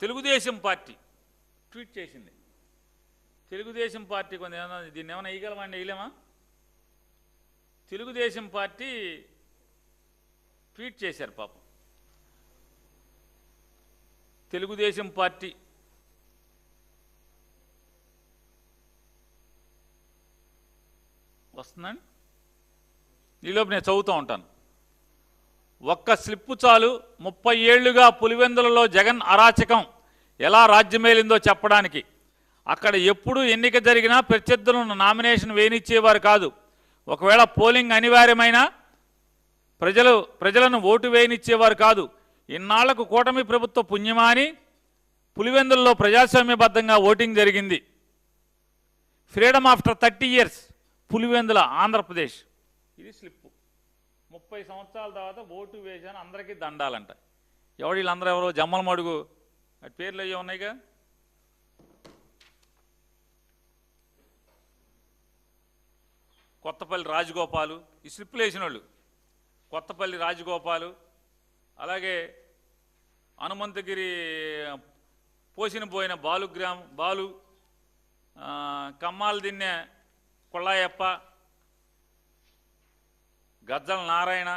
Telugu Desam party tweet చేసింది. Telugu Desam party కొంత ఏమన్నా దీన్ని ఏమైనా వేయగలమండి వేయలేమా తెలుగుదేశం పార్టీ ట్వీట్ చేశారు పాపం. తెలుగుదేశం పార్టీ వస్తుందండి? ఈలోపు నేను చదువుతూ ఉంటాను. ఒక్క స్లిప్పు చాలు. ముప్పై ఏళ్ళుగా పులివెందులలో జగన్ అరాచకం ఎలా రాజ్యమేలిందో చెప్పడానికి. అక్కడ ఎప్పుడు ఎన్నిక జరిగినా ప్రత్యర్థులను నామినేషన్ వేయనిచ్చేవారు కాదు. ఒకవేళ పోలింగ్ అనివార్యమైన ప్రజలు ప్రజలను ఓటు వేయనిచ్చేవారు కాదు. ఇన్నాళ్ళకు కూటమి ప్రభుత్వ పుణ్యమా అని పులివెందుల్లో ప్రజాస్వామ్యబద్ధంగా ఓటింగ్ జరిగింది. Freedom after thirty years Pulivendula Andhra Pradesh. ఇది స్లిప్. ముప్పై సంవత్సరాల తర్వాత ఓటు వేశాను అందరికీ దండాలంట. ఎవడు వీళ్ళందరూ ఎవరో? జమ్మల మడుగు. అటు పేర్లు అయ్యే ఉన్నాయిగా? కొత్తపల్లి రాజగోపాలు. ఈ స్లిప్పులు వేసిన వాళ్ళు కొత్తపల్లి రాజగోపాలు. అలాగే హనుమంతగిరి పోసిన పోయిన బాలుగ్రామ్ బాలు కమ్మాలు దిన్నె కొల్లాయప్ప గజ్జల నారాయణ.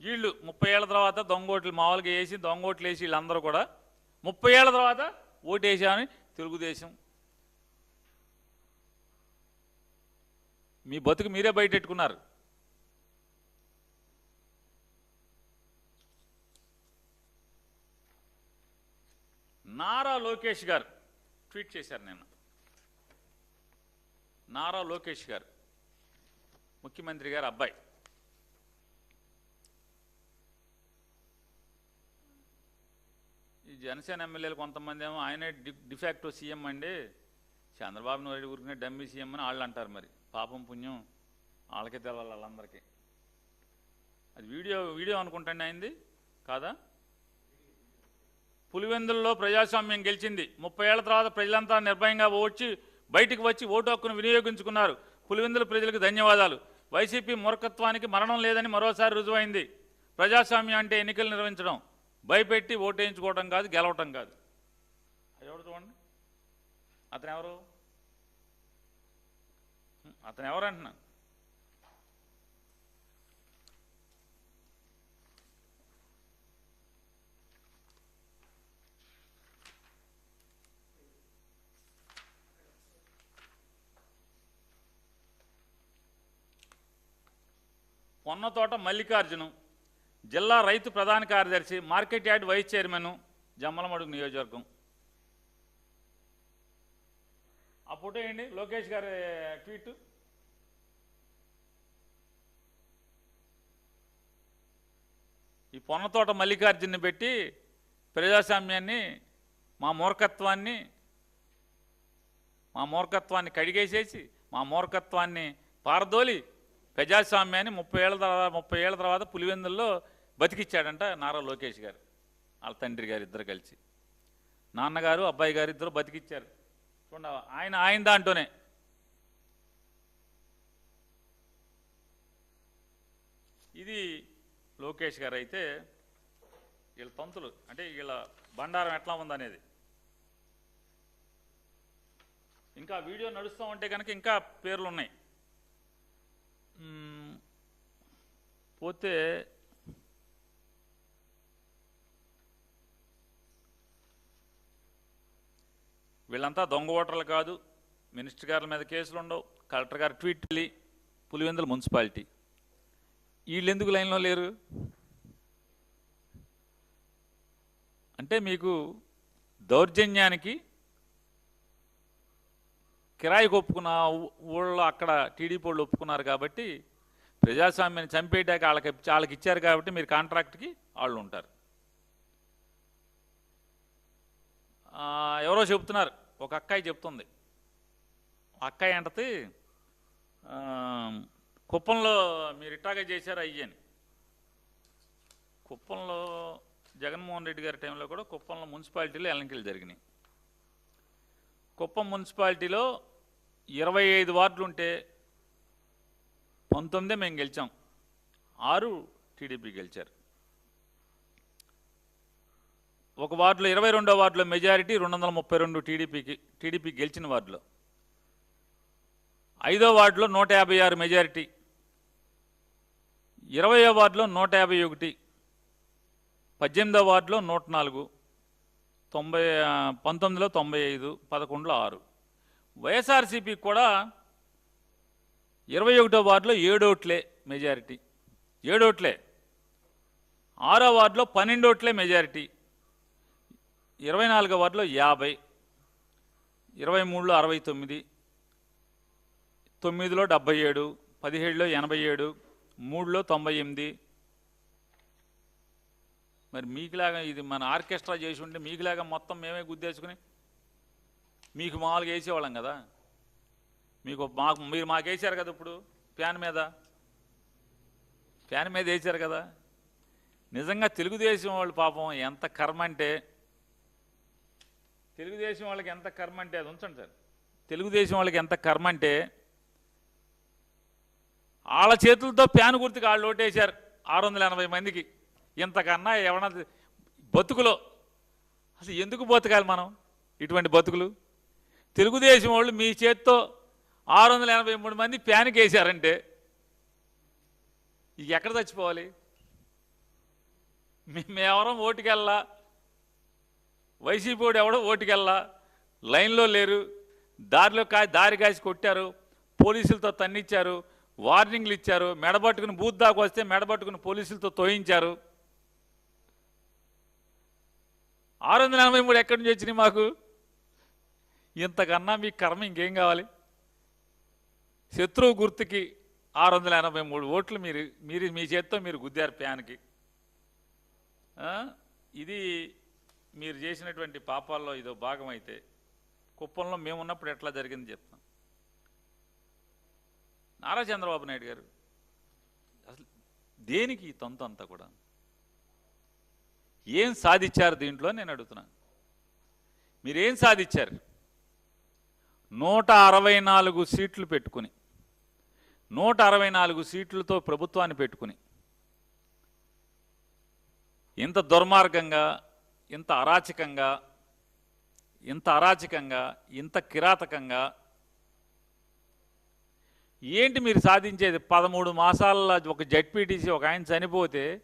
వీళ్ళు ముప్పై ఏళ్ళ తర్వాత దొంగోట్లు మామూలుగా వేసి దొంగోట్లు వేసి వీళ్ళందరూ కూడా ముప్పై ఏళ్ళ తర్వాత ఓటేసామని తెలుగుదేశం. మీ బతుకు మీరే బయటెట్టుకున్నారు. నారా లోకేష్ గారు ట్వీట్ చేశారు నిన్న. నారా లోకేష్ గారు. ముఖ్యమంత్రి గారు అబ్బాయి. ఈ జనసేన ఎమ్మెల్యేలు కొంతమంది ఏమో ఆయనే డి డిఫాక్టో సీఎం అండి. చంద్రబాబు నాయుడు ఊరికనే డమ్మీ సీఎం అని వాళ్ళు అంటారు మరి. పాపం పుణ్యం వాళ్ళకే తెలవాలి వాళ్ళందరికీ. అది వీడియో వీడియో అనుకుంటండి అయింది. కాదా? పులివెందుల్లో ప్రజాస్వామ్యం గెలిచింది. ముప్పై ఏళ్ళ తర్వాత ప్రజలంతా నిర్భయంగా వచ్చి బయటికి వచ్చి ఓటు హక్కును వినియోగించుకున్నారు. పులివెందుల ప్రజలకు ధన్యవాదాలు. వైసీపీ మూర్ఖత్వానికి మరణం లేదని మరోసారి రుజువైంది. ప్రజాస్వామ్యం అంటే ఎన్నికలు నిర్వహించడం. భయపెట్టి ఓటేయించుకోవడం కాదు గెలవటం కాదు. ఎవరు చూడండి? అతను ఎవరు? అతను ఎవరు అంటున్నా? పొన్నతోట మల్లికార్జునం జిల్లా రైతు ప్రధాన కార్యదర్శి market yard vice chairman Jammalamadugu నియోజకవర్గం. ఆ ఫోటో ఏంటి? లోకేష్ గారి ట్వీట్. ఈ పొన్నతోట మల్లికార్జున్ని పెట్టి ప్రజాస్వామ్యాన్ని మా మూర్ఖత్వాన్ని మా మూర్ఖత్వాన్ని కడిగేసేసి మా మూర్ఖత్వాన్ని పారదోలి ప్రజాస్వామ్యాన్ని ముప్పై ఏళ్ళ తర్వాత ముప్పై ఏళ్ళ తర్వాత పులివెందుల్లో బతికిచ్చాడంట నారా లోకేష్ గారు వాళ్ళ తండ్రి గారు ఇద్దరు కలిసి. నాన్నగారు అబ్బాయి గారు ఇద్దరు బతికిచ్చారు. చూడ ఆయన ఆయన దాంట్లోనే. ఇది లోకేష్ గారు అయితే వీళ్ళ తంతులు అంటే వీళ్ళ బండారం ఎట్లా ఉందనేది. ఇంకా వీడియో నడుస్తూ ఉంటే కనుక ఇంకా పేర్లు ఉన్నాయి మ్మ్. పోతే వీళ్ళంతా దొంగ ఓటర్లు కాదు మినిస్టర్ గారి మీద కేసులు ఉండవు కలెక్టర్ గారు ట్వీట్ వెళ్ళి పులివెందుల మున్సిపాలిటీ. వీళ్ళు ఎందుకు లైన్లో లేరు? అంటే మీకు దౌర్జన్యానికి కిరాయికి ఒప్పుకున్న ఊ- ఊళ్ళో అక్కడ టీడీపీ వాళ్ళు ఒప్పుకున్నారు కాబట్టి ప్రజాస్వామ్యాన్ని చంపేయడానికి వాళ్ళకి వాళ్ళకి ఇచ్చారు కాబట్టి మీరు కాంట్రాక్ట్కి వాళ్ళు ఉంటారు. ఎవరో చెప్తున్నారు ఒక అక్కాయి చెప్తుంది అక్కాయి అంటది కుప్పంలో మీరు ఇట్టాగే చేశారు అయ్యని కుప్పంలో జగన్మోహన్ రెడ్డి గారి టైంలో కూడా కుప్పంలో మున్సిపాలిటీలో ఎలంకిలు జరిగినాయి. కుప్పం మున్సిపాలిటీలో ఇరవై ఐదు వార్డులు ఉంటే పంతొమ్మిదే మేము గెలిచాం. ఆరు టీడీపీ గెలిచారు. ఒక వార్డులో ఇరవై రెండో వార్డులో మెజారిటీ రెండు వందల ముప్పై రెండు టీడీపీకి టీడీపీ గెలిచిన వార్డులో. ఐదో వార్డులో నూట యాభై ఆరు మెజారిటీ. ఇరవయో వార్డులో నూట యాభై ఒకటి. పద్దెనిమిదో వార్డులో నూట నాలుగు. తొంభై పంతొమ్మిదిలో తొంభై ఐదు పదకొండులో ఆరు. వైఎస్ఆర్సీపీ కూడా ఇరవై ఒకటో వార్డులో ఏడోట్లే మెజారిటీ ఏడోట్లే ఆరో వార్డులో పన్నెండోట్లే మెజారిటీ ఇరవై నాలుగో వార్డులో యాభై. ఇరవై మూడులో అరవై తొమ్మిది. తొమ్మిదిలో డెబ్బై ఏడు. పదిహేడులో ఎనభై ఏడు. మూడులో తొంభై ఎనిమిది. మరి మీకులాగా ఇది మన ఆర్కెస్ట్రా చేసి ఉంటే మీకులాగా మొత్తం మేమే గుద్దేసుకుని మీకు మామూలుగా వేసేవాళ్ళం కదా? మీకు మాకు మీరు మాకు వేసారు కదా ఇప్పుడు ఫ్యాన్ మీద? ఫ్యాన్ మీద వేసారు కదా? నిజంగా తెలుగుదేశం వాళ్ళు పాపం ఎంత కర్మ అంటే తెలుగుదేశం వాళ్ళకి ఎంత కర్మ అంటే అది ఉంచండి సార్. తెలుగుదేశం వాళ్ళకి ఎంత కర్మ అంటే వాళ్ళ చేతులతో ప్యాన్ గుర్తుకు వాళ్ళు ఓటేశారు ఆరు వందల ఎనభై మందికి. ఇంతకన్నా ఏమన్నా బతుకులో అసలు ఎందుకు బతకాలి మనం ఇటువంటి బతుకులు? తెలుగుదేశం వాళ్ళు మీ చేత్తో ఆరు వందల ఎనభై మూడు మంది ప్యానిక్ వేశారంటే ఇక ఎక్కడ చచ్చిపోవాలి? మే- మేమెవరం ఓటుకెళ్ళా వైసీపీ వాడు ఎవడో ఓటుకెళ్ళా లైన్లో లేరు. దారిలో కా దారి కాసి కొట్టారు. పోలీసులతో తన్నిచ్చారు. వార్నింగ్లు ఇచ్చారు. మెడబట్టుకుని బూత్ దాకా వస్తే మెడబట్టుకుని పోలీసులతో తోయించారు. ఆరు వందల ఎనభై మూడు ఎక్కడి నుంచి వచ్చినాయి మాకు? ఇంతకన్నా మీ కర్మ ఇంకేం కావాలి? శత్రువు గుర్తుకి ఆరు వందల ఎనభై మూడు ఓట్లు మీరు మీరు మీ చేత్తో మీరు గుద్దారు ప్యాన్కి ఇది మీరు చేసినటువంటి పాపాల్లో ఇదో భాగం అయితే కుప్పంలో మేము ఉన్నప్పుడు ఎట్లా జరిగింది చెప్తాం. నారా చంద్రబాబు నాయుడు గారు అసలు దేనికి ఈ తొంత అంతా కూడా? ఏం సాధించారు దీంట్లో నేను అడుగుతున్నాను మీరేం సాధించారు? నూట అరవై నాలుగు సీట్లు పెట్టుకుని నూట అరవై నాలుగు సీట్లతో ప్రభుత్వాన్ని పెట్టుకుని ఇంత దుర్మార్గంగా ఇంత అరాచకంగా ఇంత అరాచకంగా ఇంత కిరాతకంగా ఏంటి మీరు సాధించేది? పదమూడు మాసాల ఒక జడ్పీటీసీ ఒక ఆయన చనిపోతే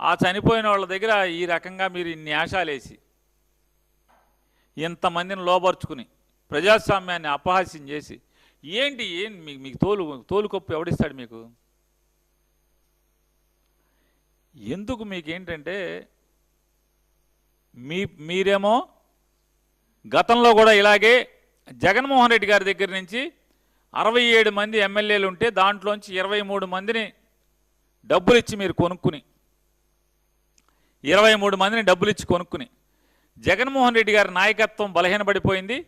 ఆ చనిపోయిన వాళ్ళ దగ్గర ఈ రకంగా మీరు ఇన్ని ఆశాలేసి ఇంతమందిని లోబర్చుకుని ప్రజాస్వామ్యాన్ని అపహాస్యం చేసి ఏంటి? ఏం మీకు మీకు తోలు తోలుకొప్పు ఎవడిస్తాడు మీకు? ఎందుకు మీకు ఏంటంటే మీ మీరేమో గతంలో కూడా ఇలాగే జగన్మోహన్ రెడ్డి గారి దగ్గర నుంచి అరవై ఏడు మంది ఎమ్మెల్యేలు ఉంటే దాంట్లోంచి ఇరవై మూడు మందిని డబ్బులు ఇచ్చి మీరు కొనుక్కుని ఇరవై మూడు మందిని డబ్బులు ఇచ్చి కొనుక్కుని జగన్మోహన్ రెడ్డి గారి నాయకత్వం బలహీనపడిపోయింది.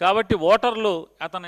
కాబట్టి ఓటర్లు అతను